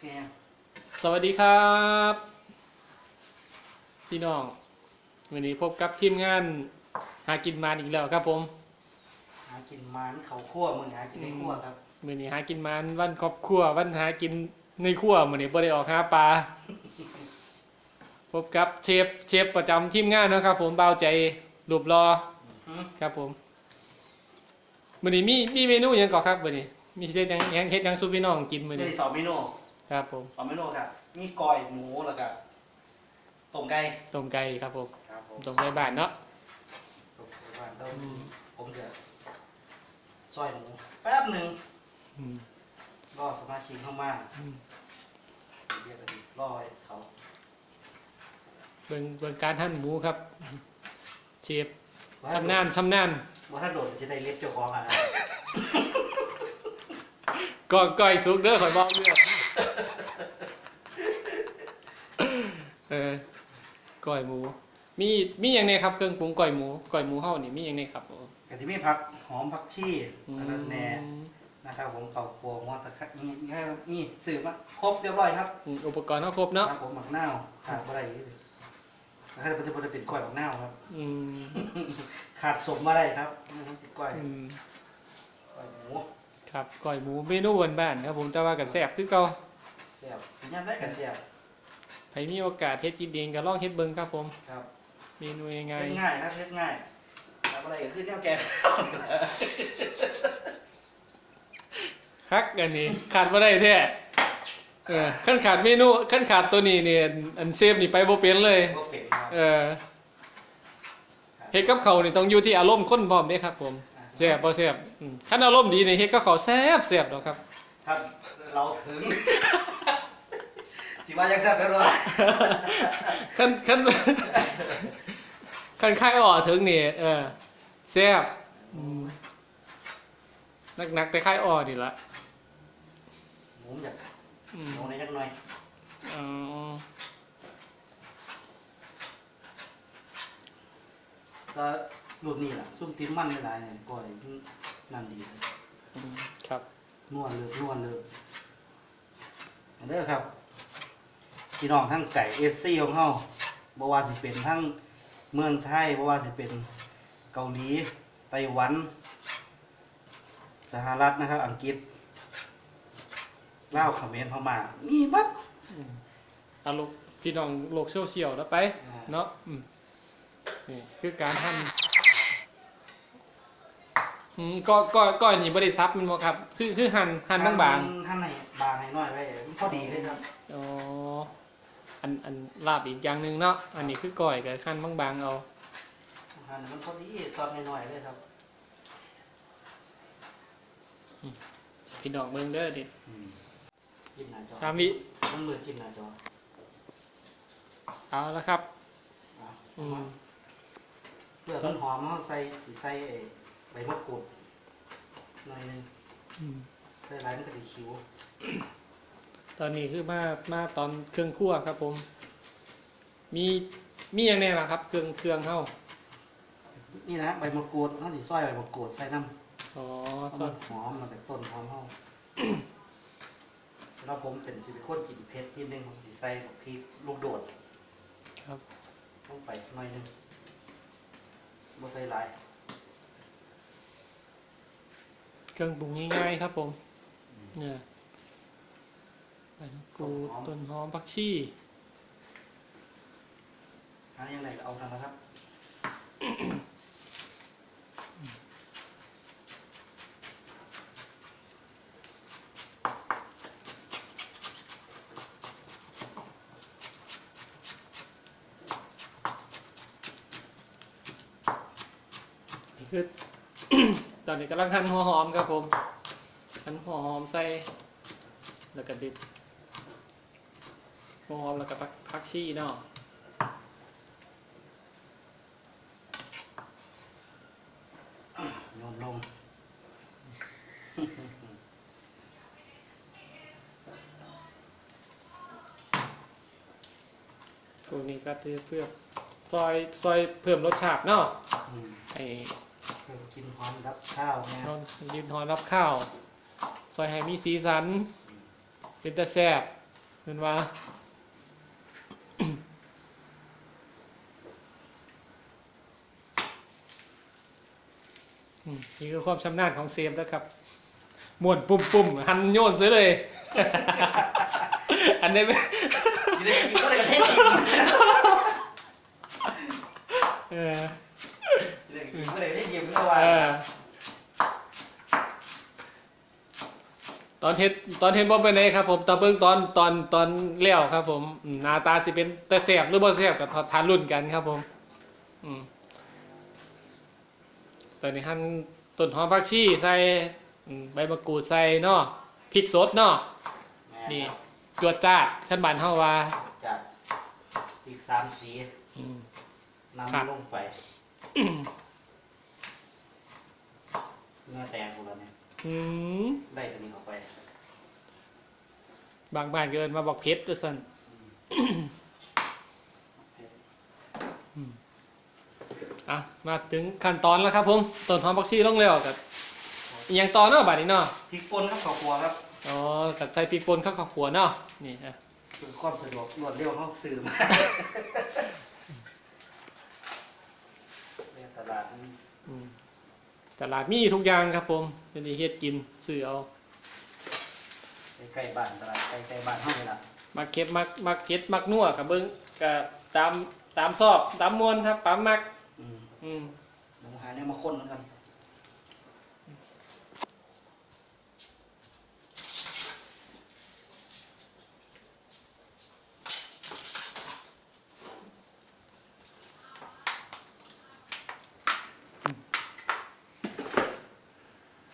เคสวัสดีครับ พี่น้องวันนี้พบกับทีมงานหากินมานอีกแล้วครับผม หากินมันเขาคั่วมึงหากินในคั่วครับมื้อนี้หากินมานวันครอบครัววันหากินในครัวมื้อนี้บ่ได้ออกหาปลาพบกับเชฟเชฟประจำทีมงานเนาะครับ ผมเบาใจรูปรออืมครับผมมื้อนี้มีมีเมนูหยังก่อนครับมื้อนี้มีเฮ็ดหยังหยังเฮ็ดหยังสู่พี่น้องกินมื้อมีนี้สองเมนู ครับผมสองเมนูครับมีก้อยหมูแล้วก็ต้มไก่ต้มไก่ครับผมครับผมต้มไก่บ้านเนาะต้มไก่บ้านต้มอืมผมจะซอยหมูแป๊บหนึ่งอืมรอสมาชิกเข้ามาอืมเรียกกันดีรอให้เขาเบิ่งเบิ่งการหั่นหมูครับเชฟว่าชำนาญชำนาญว่าถ้าโดดจะได้เล็บเจ้าของอะนะก็ก้อยสุกเด้อข่อยบอกเด้อ เออก้อยหมู มีมีอย่างนี้ครับเครื่องปรุงก้อยหมูก้อยหมูเฮานี่มีอย่างนี้ครับผมกะที่มีผักหอมผักชีอืมอันนั้นแหน่นะครับผมเขาครัวหัวตะไคร้นี่นี่นี่สืบมาครบเรียบร้อยครับอืมอุปกรณ์เฮาครบเนาะครับผมหมักหน้าวขาดอะไรเลยถ้าจะเป็นก้อยหมักหน้าวครับอืมขาดสมมาได้ครับเป็นก้อยอืมก้อยหมูครับก้อยหมูเมนูบ้านๆครับผมแต่ว่าก็แซ่บคือเก่าเสียบสัญญาณได้กันเสียบ ใครมีโอกาสเฮ็ดกินเองก็ลองเฮ็ดเบิ่งครับผมครับเมนูง่าเฮ็ยดง่ายนะเฮ็ดง่ายทำอะไรก็คือแนวแกงๆคักอันนี้ขาดบ่ได้แท้เออขั้นขาดเมนูขั้นขาดตัวนี้เนี่ยอันเซฟนี่ไปบ่เป็นเลยก็เป็นครับเออเฮ็ดกับเขาวนี่ต้องอยู่ที่อารมณ์คนพร้อมเด้ครับผมแซ่บบ่แซ่บอืมคันอารมณ์ดีนี่เฮ็ดกับเขาวแซ่บแซ่บดอกครับถ้าเราถึง สิว่ายังแซ่บแล้วหรอคันคันคันค่ายอ่อถึงนี่เออแซ่บอืมนักๆแต่ค่ายอ่อนี่ละหมูอยากอืมหมูในจักหน่อยอ๋อก็รุ่นนี้ล่ะซุ่มติ้มมันหลายๆเนี่ยก้อยนั่นดีเลยอืมครับนวลเลยนวลเลยอันเด้อครับ พี่น้องทั้งไก่เอฟซีของเฮาบ่ว่าสิเป็นทั้งเมืองไทยบ่ว่าสิเป็นเกาหลีไต้หวัน สหรัฐนะครับ อังกฤษลาวเขมรพม่ามีบัดอืมเอาลูกพี่น้องโลกโซเชียลแล้วไปอ่าเนาะอืมนี่คือการหั่นอืมก็ก็ก็อันนี้บริซับแมันบ่ครับ คือคือหั่นหั่นบางบางหั่นให้บางให้น้อยไว้มันพอดีเลยครับๆอ๋อ อันอันลาบอีกอย่างหนึ่งเนาะอันนี้คือก้อยกับหั่นบางบางๆเอาหั่นให้มันพอดีตอนน้อยๆเลยครับพี่น้องเมืองเด้อดิจิ้มหน้าจอชามวิมันมือจิ้มหน้าจอเอาละครับอะอืมเพื่อมันหอมเราใส่สิใส่ไอ้ใบมะกรูดหน่อยหนึงอืมใส่หลายมันก็สิคิว ตอนนี้คือมามาตอนเครื่องครัวครับผม มีมีอย่างแน่ล่ะครับ เครื่องเครื่องเฮานี่นะใบมะกรูดเขาสิซอยใบมะกรูดใส่น้ำอ๋อเพราะซอมัสนหอมมาจากต้นหอมเฮาแล้วผมเป็นสิเป็นคนกินเผ็ดนิดนึงผมสิใส่กับพริกลูกโดด ครับลงไปหน่อยหนึงบ่ใส่หลายเครื่องปรุงง่ายๆครับผมเนี่ย ใบมะกรูดต้นหอมผักชีหาอย่างไรก็เอาทำนะครับนี่คือตอนนี้กำลังหั่นหัวหอมครับผมหั่นหัวหอมใส่แล้วก็ดิบ หัวหอมแล้วก็ผักผักชีเนาะโยนลงพวกนี้ก็คือเพื่อซอยซอยเพิ่มรสชาติเนาะอืมไอ้เพิ่มกินพร้อมรับข้าวเนี่ยเรายืนหอรับข้าว ซอยให้มีสีสัน เป็นตะแซ่บเป็นว่า นี่คือความชำนาญของเซฟนะครับม้วนปุ่มปุ่มๆหันโยนซื้อเลย อันนี้เป็นกินได้กินก็ได้เทศกินเออกินก็ได้เทศกินก็ว่าเออตอนเทศตอนเทศบ่เป็นไงครับผมตอนเบิ่งตอนตอนตอนเลี้ยวครับผมอืมหน้าตาสิเป็นแต่แสบหรือบ่แสบกับทานรุ่นกันครับผม อืม ตอนนี้หั่นต้นหอมผักชีใส่อืมใบมะกรูดใส่เนาะพริกสดเนาะนี่จวดจ้าดขั้นบานเฮาว่าจากอีกสามสีอืมน้ำลงไปเนื้อแตงของเราเนี่ยอืมไล่ตัวนี้เข้าไปบางบ้านเกินมาบอกเพชรด้วยซั่น อะมาถึงขั้นตอนแล้วครับผมต้นหอมผักชีลงแล้วกับอหยังต่อเนาะบัดนี้เนาะพริกป่นครับข้าวคั่วครับอ๋อกับใส่พริกป่นข้าวขัวเนาะนี่อะเพื่อความสะดวกรวดเร็วเขาซื้อมาในตลาดนี่อืมตลาดมีทุกอย่างครับผมเป็นที่เฮ็ดกินซื้อเอาใกล้ๆบ้านตลาดใกล้ๆบ้านเฮานี่ล่ะมักเก็บมักมักเก็ดมักนัวกับเบิ้งกับตามตามซอบตามมวนครับปั๊มมัก อืมอืมเดี๋ยวหาเนี่ยมาค้นกัน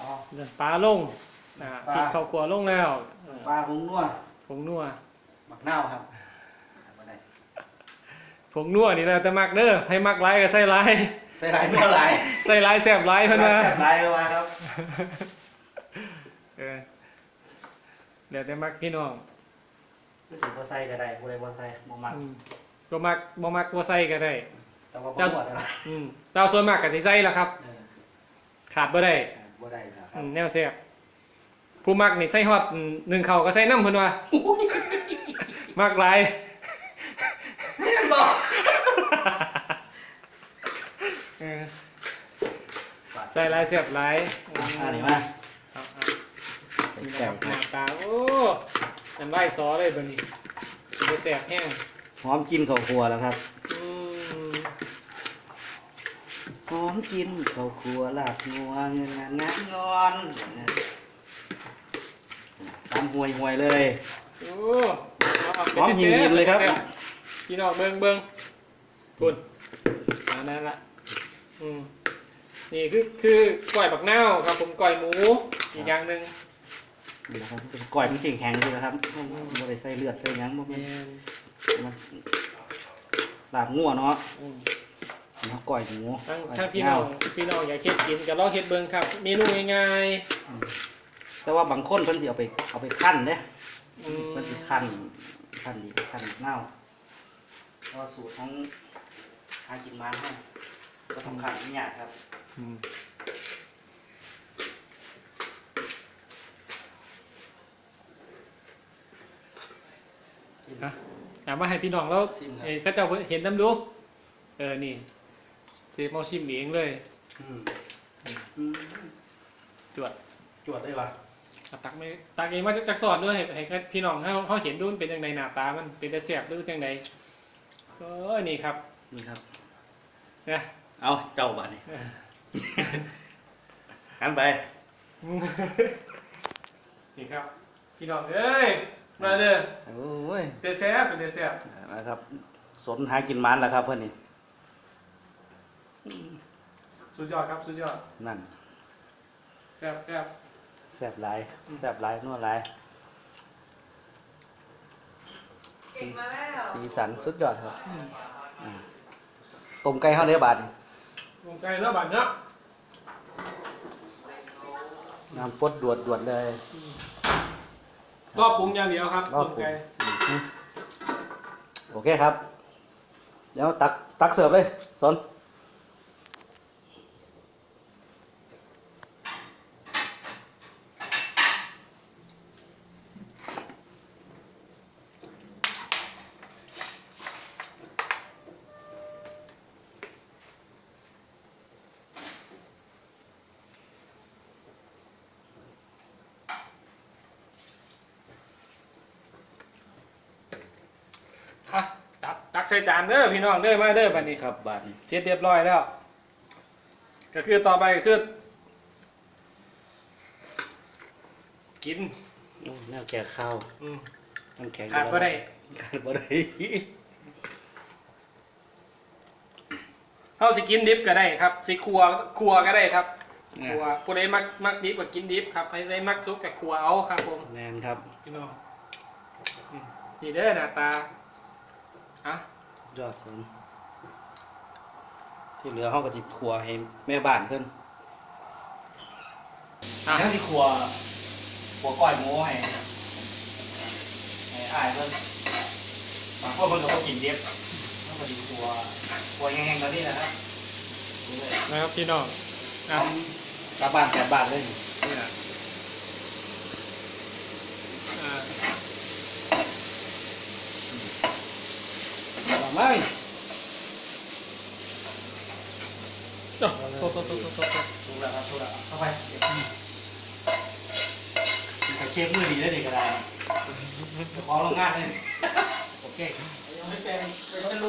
อ๋อ เดินปลาลงนะปลา พริกข้าวขัวลงแล้วเออปลาผงนัวผงนัว หมักนาวครับเอามาได้ ผงนัวนี่แล้วแต่มักเด้อให้มักหลายก็ใส่หลายใส่หลายนัวหลายใส่หลายแซ่บหลายเพิ่นว่าแซ่บหลายก็ว่าครับเออเดี๋ยวแต่มักพี่น้องรู้สึกว่าใส่ก็ได้ผู้ใดบ่ใส่บ่มักอืมบ่มักบ่มักบ่ใส่ก็ได้ แต่ว่าบ่เจ้าหมดนะอืมแต่ว่าส่วนมากก็สิใส่ล่ะครับ เออขาดบ่ได้บ่ได้นะคอืรับมแนวแซ่บผู้มักนี่ใส่ฮอดอืมหนึ่งเข่าวก็ใส่น้ำเพิ่นว่ามักหลายแม่นบ่ เออใส่หลายแซ่บหลายอืมอันนี้มาครับครับนี่นะไก่ครับหน้าตาโอ้น้ำลายซอเลยบัดนี้สิแซ่บแห้งหอมกินข้าวคั่วแล้วครับอืมหอมกินข้าวคั่วลาบงัวเงินงานงานงอนตามห่วยห่วยๆเลย โอ้เอาเอาหอมหินๆเลยครับ แซ่พี่น้องเบิ่งเบิ่ง คุณอันนั้นละอืมนี่คือคือก้อยบักนาวครับ ผมก้อยหมูอีกอย่างหนึ่งนี่แหละครับก่อยมันเสียงแข็งอยู่นะครับบ่ได้ใส่เลือดใส่หยังบ่แมแม่นนมันลาบงัวเนาะอืมเนาะก่อยหมูทั้งก่อยทั้งพี่น้องเาพี่น้องอยากเฮ็ดกินก็ลองเฮ็ดเบิ่งครับเมนูง่ายแต่ว่าบางคนเพิ่นสิเอาไปเอาไปคั่นเด้ๆอืม เพิ่นสิคั่นคั่นดีคั่นเน่าเพราะว่าสูตรของหากินมาให้ก็ต้องคั่นอีกอย่างครับอืมอะเอามาให้พี่น้องแล้วชิมครับ เอ้ยเขาเจ้าเห็นน้ำดูเออนี่เซฟเอาชิมเองเลยอืมอืมจวดจวดได้ปะอะตักไม่ตักเองมาจากจากสอนด้วยให้ให้พี่น้องเขาเขาเห็นดูมันเป็นยังไงหน้าตามันเป็นแต่แสบหรือยังไงเออนี่ครับนี่ครับ นะเอาเจ้าบ้านนี่หันไป นี่ครับ พี่น้องเอ้ย มาเด้อโอ้ยเป็นแสบเป็นแต่แสบนะครับ สนหากินมันแล้วครับเพื่อนนี่สุดยอดครับ สุดยอด นั่น แซ่บแซ่บแซ่บหลายแซ่บหลายนัวหลายเก่งมาแล้วสีสันสุดยอดครับอ่า ต้มไก่ข้าวเนื้อบาทนี่วงไก่แล้วบัดเนาะน้ำฟดดวดดวดเลย รอบปรุงอย่างเดียวครับรอบวงปรุงไก่อืมโอเคครับ เดี๋ยวตักตักเสิร์ฟเลยสน ตักตักใส่จานเด้อพี่น้องเด้อมาเด้อบัดนี้ครับบาทนี่เสร็จเรียบร้อยแล้ว ก็คือต่อไปก็คือ กินโอ้แนวแก่ข้าวอืมน้ำแข็งขาดบ่ได้ขาดบ่ได้เฮาสิกินดิบก็ได้ครับสิครัวครัวก็ได้ครับครัวผู้ใดมักมักดิบก็กินดิบครับผู้ใดมักซุปก็ครัวเอาครับผมแมนครับพี่น้องอืมนี่เด้อหน้าตา อะยอดผมที่เหลือห้องก็จิครัวให้แม่บ้านเพิ่นอะทั้งที่ครัวครัวก้อยหมูให้ให้อ้ายเพิ่นบางคนเพิ่นก็บ่กินเด็บห้องก็จิครัวครัวแห้งๆแบบนี้นะครับนะครับพี่น้องอะกลับบ้านกลับบ้านเลยนี่นะอ่า เอามา โอ้โตโตโตโตโตโตถูกแล้วครับถูกแล้วเข้าไปเดี๋ยวพี่ไปเช็คมือดีได้ดีก็ได้เดี๋ยวขอลงงานเลยโอเคยังไม่เป็นเป็นลูก